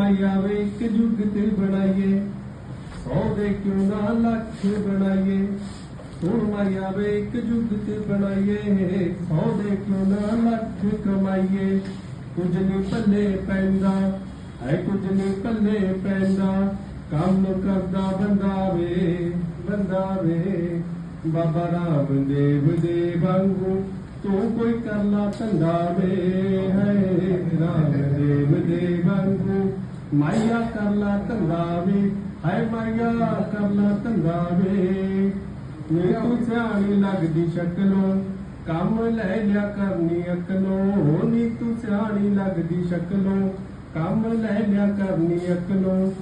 ਮਾਇਆ ਆਵੇ, ਇੱਕ ਜੁਗਤ ਬਣਾਈਏ। ਸੌ ਦੇ ਕਿਉਂ ਨਾ ਲੱਖ ਬਣਾਈਏ? ਹੁਣ ਮਾਇਆ ਵੇ ਇੱਕ ਜੁਗਤ ਬਣਾਈਏ। ਸੌ ਦੇ ਕਿਉਂ ਨਾ ਲੱਖ ਕਮਾਈਏ? ਕੁਝ ਨਹੀਂ ਪੱਲੇ ਪੈਂਦਾ ਹੈ ਕੁਝ ਨਹੀਂ ਭੱਲੇ ਪੈਂਦਾ। ਕੰਮ ਕਰਦਾ ਬੰਦਾ ਵੇ ਬੰਦਾ ਵੇ। ਬਾਬਾ ਰਾਮ ਦੇਵ ਦੇ ਵਾਂਗੂ ਤੂੰ ਕੋਈ ਕਰਲਾ ਧੰਦਾ ਵੇ। ਵਾਂਗੂ ਕਰ ਲਾ ਧੰਦਾ ਵੇ ਹੈ ਮਾਇਆ ਕਰਲਾ ਧੰਦਾ ਵੇ। ਨੀ ਤੂੰ ਸਿਆਣੀ ਲੱਗਦੀ ਸ਼ਕਲੋਂ, ਕੰਮ ਲੈ ਲਿਆ ਕਰਨੀ ਅਕਲੋਂ। ਨੀ ਤੂੰ ਸਿਆਣੀ ਲੱਗਦੀ ਸ਼ਕਲੋਂ, ਕੰਮ ਲੈ ਲਿਆ ਕਰਨੀ ਅਕਲੋਂ।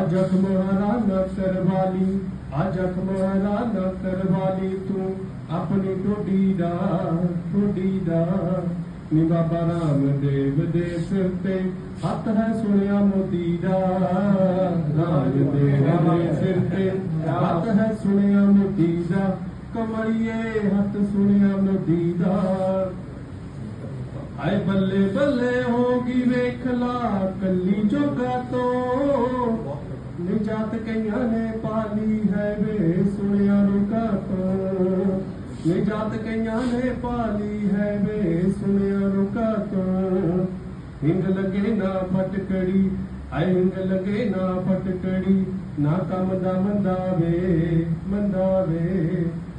ਅੱਜ ਅਖਮਾਰਾ ਨਾ ਕਰਵਾਲੀ ਅੱਜ ਅਖਮਾਰਾ ਨਾ ਕਰਵਾਲੀ ਤੂੰ। ਆਪਣੀ ਟੋਡੀ ਦਾ ਟੋਡੀ ਦਾ। ਨੀ ਬਾਬਾ ਰਾਮਦੇਵ ਦੇ ਸਿਰ ਤੇ ਹੱਥ ਹੈ ਸੁਣਿਆ ਮੋਦੀ ਦਾ। ਰਾਮਦੇਵ ਦੇ ਸਿਰ ਤੇ ਹੱਥ ਹੈ ਸੁਣਿਆ ਮੋਦੀ ਦਾ। ਕਮਲੀਏ ਹੱਥ ਸੁਣਿਆ ਮੋਦੀ ਦਾ। ਆਏ ਬੱਲੇ ਬੱਲੇ ਹੋਗੀ ਵੇਖ ਲਾ ਕੱਲੀ ਜੋਗਾ ਤੋਂ। ਨਿਜਾਤ ਕਈਆਂ ਨੇ ਪਾਲੀ ਹੈ ਵੇ ਸੁਣਿਆ ਰੁਕਾ ਤੋਂ। ਨਿਜਾਤ ਕਈਆਂ ਨੇ ਪਾਲੀ ਹੈ ਵੇ ਹਿੰਗ ਲਗੇ ਨਾ ਫਟਕੜੀ ਆਏ ਹਿੰਗ ਲਗੇ ਨਾ ਫਟਕੜੀ ਨਾ ਕੰਮ ਦਾ ਮੰਦਾ ਵੇ ਮੰਦਾ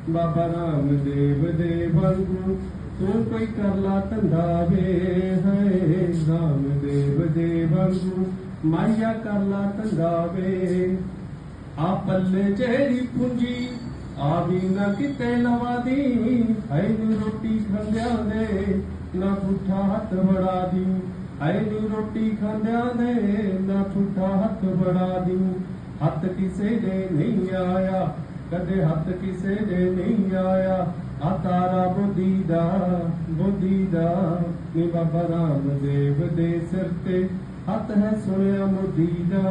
ਬਾਬਾ ਰਾਮਦੇਵ ਦੇ ਵਾਂਗੂ ਤੂੰ ਕੋਈ ਕਰ ਲਾ ਧੰਦਾ ਵੇ ਹੈ ਰਾਮਦੇਵ ਦੇ ਵਾਂਗੂ ਮਾਇਆ ਕਰ ਲਾ ਧੰਦਾ ਵੇ ਆ ਪੱਲੇ ਜਿਹੜੀ ਪੂੰਜੀ, ਆ ਵੀ ਨਾ ਕਿਤੇ ਲਵਾ ਦੀ ਹੈ ਨੀ ਰੋਟੀ ਖਾਂਦਿਆਂ ਦੇ, ਨਾ ਪੁੱਠਾ ਹੱਥ ਬੜਾ ਦੀ ਨੀ ਰੋਟੀ ਖਾਂਦਿਆਂ ਦੇ ਨਾ ਪੁੱਠਾ ਹੱਥ ਬੜਾ ਦੀ ਹੱਥ ਕਿਸੇ ਦੇ ਨਹੀਂ ਆਇਆ, ਕਦੇ ਹੱਥ ਕਿਸੇ ਦੇ ਨਹੀਂ ਆਇਆ। ਆ ਤਾਰਾ ਬੁੱਧੀ ਦਾ ਬੁੱਧੀ ਦਾ ਨੀ ਬਾਬਾ ਰਾਮਦੇਵ ਦੇ ਸਿਰ ਤੇ ਹੱਥ ਹੈ ਸੁਣਿਆ ਮੋਦੀ ਦਾ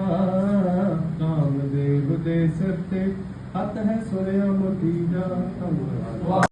ਰਾਮਦੇਵ ਦੇ ਸਿਰ ਤੇ ਹੱਥ ਹੈ ਸੁਣਿਆ ਮੋਦੀ ਦਾ ਧੰਨਵਾਦ।